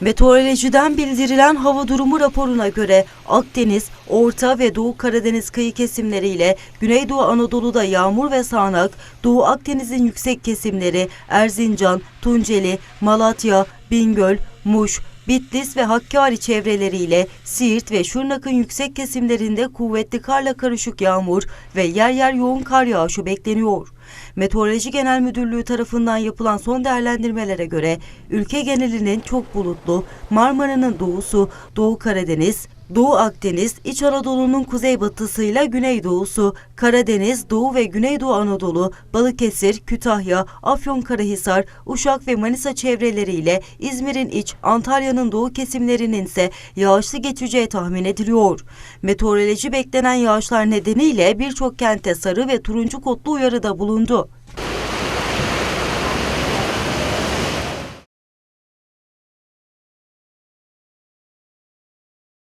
Meteorolojiden bildirilen hava durumu raporuna göre Akdeniz, Orta ve Doğu Karadeniz kıyı kesimleriyle Güneydoğu Anadolu'da yağmur ve sağanak, Doğu Akdeniz'in yüksek kesimleri Erzincan, Tunceli, Malatya, Bingöl, Muş, Bitlis ve Hakkari çevreleriyle Siirt ve Şırnak'ın yüksek kesimlerinde kuvvetli karla karışık yağmur ve yer yer yoğun kar yağışı bekleniyor. Meteoroloji Genel Müdürlüğü tarafından yapılan son değerlendirmelere göre ülke genelinin çok bulutlu, Marmara'nın doğusu, Doğu Karadeniz, Doğu Akdeniz, İç Anadolu'nun kuzeybatısıyla güneydoğusu, Karadeniz, Doğu ve Güneydoğu Anadolu, Balıkesir, Kütahya, Afyonkarahisar, Uşak ve Manisa çevreleriyle İzmir'in iç, Antalya'nın doğu kesimlerinin ise yağışlı geçeceği tahmin ediliyor. Meteoroloji beklenen yağışlar nedeniyle birçok kente sarı ve turuncu kodlu uyarıda 工作